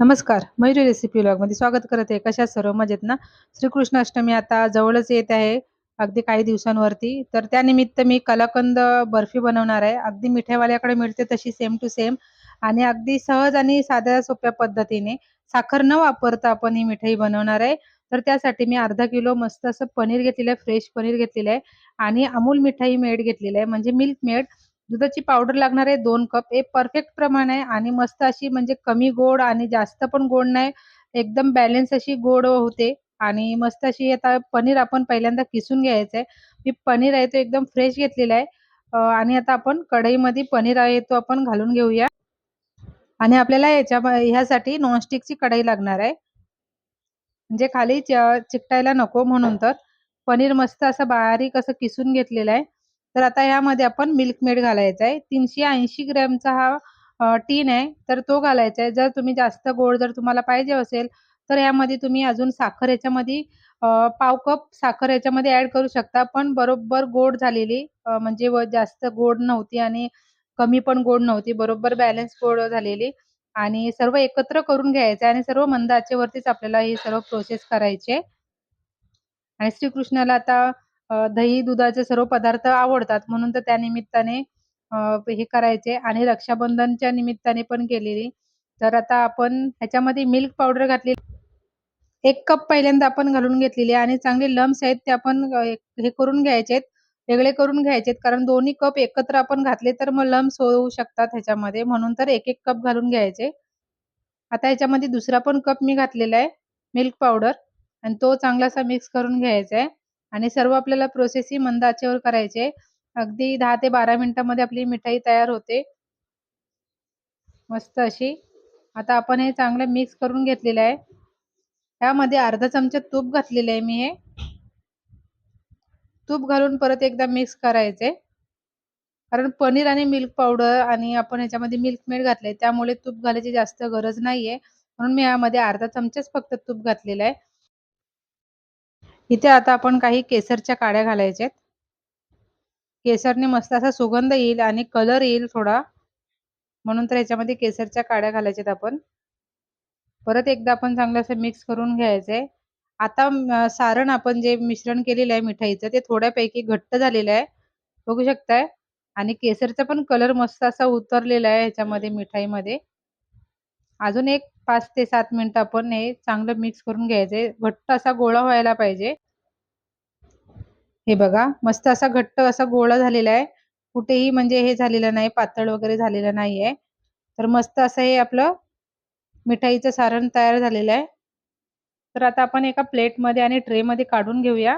नमस्कार मयुरी रेसिपी मध्ये स्वागत करत आहे. कशा सर्व? मजेत ना? श्रीकृष्ण अष्टमी आता जवळच येत आहे अगदी काही दिवसांवरती. तर त्यानिमित्त मी कलाकंद बर्फी बनवणार आहे. अगदी मिठाईवाल्याकडे मिळते तशी सेम टू सेम आणि अगदी सहज आणि साध्या सोप्या पद्धतीने साखर न वापरता आपण ही मिठाई बनवणार आहे. तर त्यासाठी मी अर्धा किलो मस्त असं पनीर घेतलेलं आहे फ्रेश पनीर घेतलेलं आहे. आणि अमूल मिठाई मेड घेतलेलं आहे म्हणजे मिल्क मेड दुधाची पावडर लागणार आहे दोन कप. हे परफेक्ट प्रमाण आहे आणि मस्त अशी म्हणजे कमी गोड आणि जास्त पण गोड नाही एकदम बॅलन्स अशी गोड होते. आणि मस्त अशी आता पनीर आपण पहिल्यांदा किसून घ्यायचं आहे मी पनीर आहे तो एकदम फ्रेश घेतलेला आहे. आणि आता आपण कढईमध्ये पनीर आहे तो आपण घालून घेऊया. आणि आपल्याला याच्या ह्यासाठी नॉनस्टिकची कढई लागणार आहे. म्हणजे खाली चिकटायला नको म्हणून तर. पनीर मस्त असं बारीक असं किसून घेतलेलं आहे. तर आता यामध्ये आपण मिल्क मेड घालायचा आहे. तीनशे ऐंशी ग्रॅमचा हा टीन आहे. तर तो घालायचा आहे. जर तुम्ही जास्त गोड जर तुम्हाला पाहिजे असेल तर यामध्ये तुम्ही अजून साखर याच्यामध्ये पाव कप साखर याच्यामध्ये ऍड करू शकता. पण बरोबर गोड झालेली म्हणजे जास्त गोड नव्हती आणि कमी पण गोड नव्हती. बरोबर बॅलन्स गोड झालेली. आणि सर्व एकत्र करून घ्यायचं आणि सर्व मंद आचेवरतीच आपल्याला ही सर्व प्रोसेस करायची आणि श्रीकृष्णाला आता दही दुधाचे सर्व पदार्थ आवडतात. म्हणून तर त्या निमित्ताने हे करायचे आणि रक्षाबंधनच्या निमित्ताने पण केलेली. तर आता आपण ह्याच्यामध्ये मिल्क पावडर घातली एक कप पहिल्यांदा आपण घालून घेतलेली आणि चांगले लम्स आहेत ते आपण हे करून घ्यायचेत. वेगळे करून घ्यायचेत. कारण दोन्ही कप एकत्र आपण घातले तर मग लम्स होऊ शकतात ह्याच्यामध्ये. म्हणून तर एक एक कप घालून घ्यायचे. आता ह्याच्यामध्ये दुसरा पण कप मी घातलेला आहे मिल्क पावडर आणि तो चांगलासा मिक्स करून घ्यायचा आहे. आणि सर्व आपल्याला प्रोसेस ही मंद आचेवर करायचे. अगदी दहा ते बारा मिनिटांमध्ये आपली मिठाई तयार होते. मस्त अशी. आता आपण हे चांगलं मिक्स करून घेतलेलं आहे. त्यामध्ये अर्धा चमचा तूप घातलेलं आहे मी हे. तूप घालून परत एकदा मिक्स करायचे. कारण पनीर आणि मिल्क पावडर आणि आपण ह्याच्यामध्ये मिल्क मेड घातले त्यामुळे तूप घालायची जास्त गरज नाहीये. म्हणून मी यामध्ये अर्धा चमचाच फक्त तूप घातलेला आहे. इथे आता आपण काही केसरच्या काड्या घालायच्यात केसरने मस्त असा सुगंध येईल आणि कलर येईल थोडा. म्हणून तर याच्यामध्ये केसरच्या काड्या घालायच्यात आपण. परत एकदा आपण चांगलं असं मिक्स करून घ्यायचंय. आता सारण आपण जे मिश्रण केलेलं आहे मिठाईचं ते थोड्यापैकी घट्ट झालेलं आहे. बघू शकताय? आणि केसरचा पण कलर मस्त असा उतरलेला आहे ह्याच्यामध्ये मिठाईमध्ये. अजून एक पाच ते सात मिनिट आपण हे चांगलं मिक्स करून घ्यायचे. घट्ट असा गोळा व्हायला पाहिजे. हे बघा मस्त असा घट्ट असा गोळा झालेला आहे. कुठेही म्हणजे हे झालेलं नाही पातळ वगैरे झालेलं नाहीये तर मस्त असं हे आपलं मिठाईचं सारण तयार झालेलं आहे. तर आता आपण एका प्लेटमध्ये आणि ट्रेमध्ये काढून घेऊया.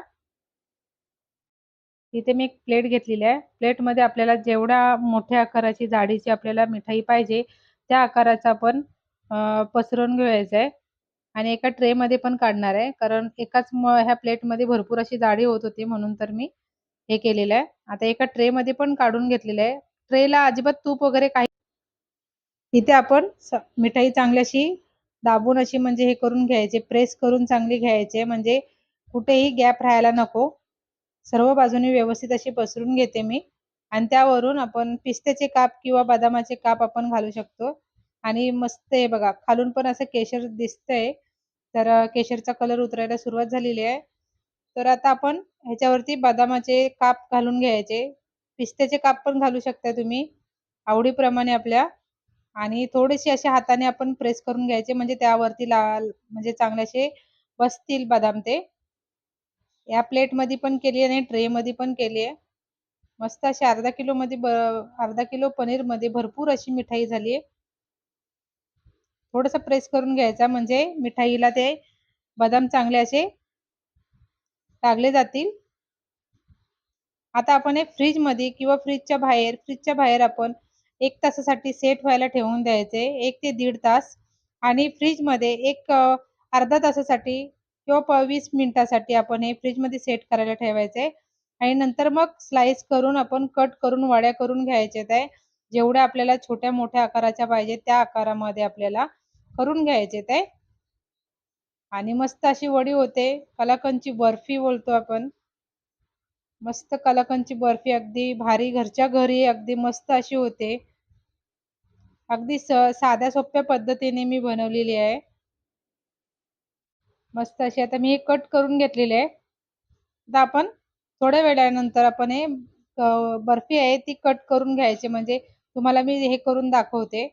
इथे मी एक प्लेट घेतलेली आहे. प्लेटमध्ये आपल्याला जेवढ्या मोठ्या आकाराची जाडीची आपल्याला मिठाई पाहिजे त्या आकाराचा आपण पसरून घ्यायचं आहे आणि एका ट्रेमध्ये पण काढणार आहे. कारण एकाच ह्या प्लेटमध्ये भरपूर अशी जाडी होत होती म्हणून तर मी हे केलेलं आहे. आता एका ट्रेमध्ये पण काढून घेतलेलं आहे. ट्रेला अजिबात तूप वगैरे काही इथे आपण मिठाई चांगली अशी दाबून अशी म्हणजे हे करून घ्यायचे प्रेस करून चांगली घ्यायचे. म्हणजे कुठेही गॅप राहायला नको. सर्व बाजूनी व्यवस्थित अशी पसरून घेते मी. आणि त्यावरून आपण पिस्त्याचे काप किंवा बदामाचे काप आपण घालू शकतो. आणि मस्त आहे बघा. खालून पण असं केशर दिसतंय. तर केशरचा कलर उतरायला सुरुवात झालेली आहे. तर आता आपण ह्याच्यावरती बदामाचे काप घालून घ्यायचे. पिस्त्याचे काप पण घालू शकता तुम्ही. आवडीप्रमाणे आपल्या. आणि थोडेसे असे हाताने आपण प्रेस करून घ्यायचे. म्हणजे त्यावरती लाल म्हणजे चांगल्याशे बसतील बदाम ते. या प्लेटमध्ये पण केली आणि ट्रे मध्ये पण केली आहे. मस्त अशी अर्धा किलो मध्ये अर्धा किलो पनीरमध्ये भरपूर अशी मिठाई झाली आहे. थोडस प्रेस करून घ्यायचा. म्हणजे मिठाईला ते बदाम चांगले असे लागले जातील. आता आपण हे फ्रीजमध्ये किंवा फ्रीजच्या बाहेर फ्रीजच्या बाहेर आपण एक तासासाठी सेट व्हायला ठेवून द्यायचे. एक ते दीड तास. आणि फ्रीजमध्ये एक अर्धा तासासाठी किंवा वीस मिनिटासाठी आपण हे फ्रीजमध्ये सेट करायला ठेवायचे. आणि नंतर मग स्लाइस करून आपण कट करून वड्या करून घ्यायचे आहे जेवढ्या आपल्याला छोट्या मोठ्या आकाराच्या पाहिजे त्या आकारामध्ये आपल्याला करून घ्यायचे ते. आणि मस्त अशी वडी होते. कलाकंदची बर्फी बोलतो आपण. मस्त कलाकंदची बर्फी अगदी भारी घरच्या घरी अगदी मस्त अशी होते. अगदी स साध्या सोप्या पद्धतीने मी बनवलेली आहे. मस्त अशी आता मी हे कट करून घेतलेली आहे. आता आपण थोड्या वेळानंतर आपण हे बर्फी आहे ती कट करून घ्यायची. म्हणजे तुम्हाला मी हे करून दाखवते.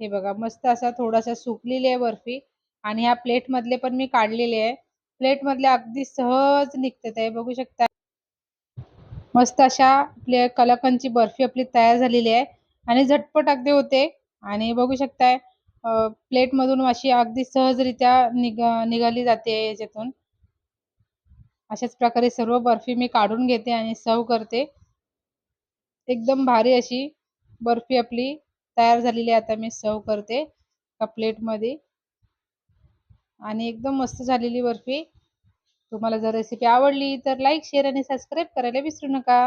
हे बघा मस्त असा थोडासा सुकलेली आहे बर्फी आणि ह्या प्लेट मधले पण मी काढलेले आहे. प्लेट मधले अगदी सहज निघते ते बघू शकता. मस्त अशा आपल्या कलाकंदची बर्फी आपली तयार झालेली आहे आणि झटपट अगदी होते. आणि बघू शकताय प्लेट मधून अशी अगदी सहजरित्या निघ निघाली जाते याच्यातून. अशाच प्रकारे सर्व बर्फी मी काढून घेते आणि सर्व करते. एकदम भारी अशी बर्फी आपली तयार झालेली आता मी सर्व करते का प्लेटमध्ये आणि एकदम मस्त झालेली बर्फी. तुम्हाला जर रेसिपी आवडली तर लाईक शेअर आणि सबस्क्राईब करायला विसरू नका.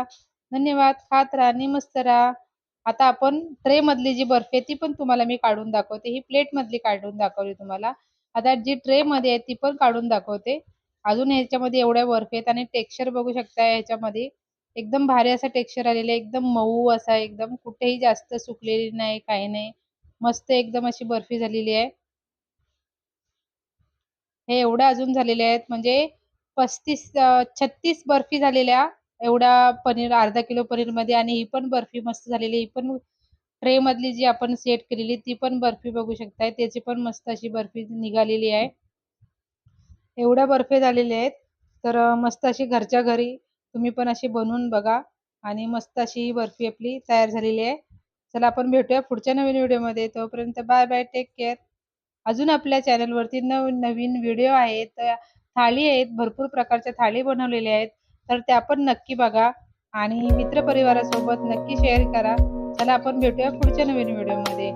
धन्यवाद. खात राहा आणि मस्त राहा. आता आपण ट्रे मधली जी बर्फी आहे ती पण तुम्हाला मी काढून दाखवते. ही प्लेट मधली काढून दाखवली तुम्हाला. आता जी ट्रे मध्ये आहे ती पण काढून दाखवते. अजून ह्याच्यामध्ये एवढ्या बर्फी आहेत आणि टेक्स्चर बघू शकता ह्याच्यामध्ये एकदम भारी असा टेक्स्चर आलेला आहे. एकदम मऊ असा एकदम कुठेही जास्त सुकलेली नाही काही नाही. मस्त एकदम अशी बर्फी झालेली आहे. हे एवढ्या अजून झालेले आहेत. म्हणजे पस्तीस छत्तीस बर्फी झालेल्या एवढा पनीर अर्धा किलो पनीरमध्ये आणि ही पण बर्फी मस्त झालेली ही पण ट्रे मधली जी आपण सेट केलेली ती पण बर्फी बघू शकताय. त्याची पण मस्त अशी बर्फी निघालेली आहे. एवढ्या बर्फी झालेल्या आहेत. तर मस्त अशी घरच्या घरी तुम्ही पण अशी बनवून बघा. आणि मस्त अशी ही बर्फी आपली तयार झालेली आहे. चला आपण भेटूया पुढच्या नवीन व्हिडिओमध्ये. तोपर्यंत बाय बाय टेक केअर अजून आपल्या चॅनलवरती नवीन नवीन व्हिडिओ आहेत थाळी आहेत भरपूर प्रकारच्या थाळी बनवलेल्या आहेत. तर त्या पण नक्की बघा. आणि मित्रपरिवारासोबत नक्की शेअर करा. चला आपण भेटूया पुढच्या नवीन व्हिडिओमध्ये.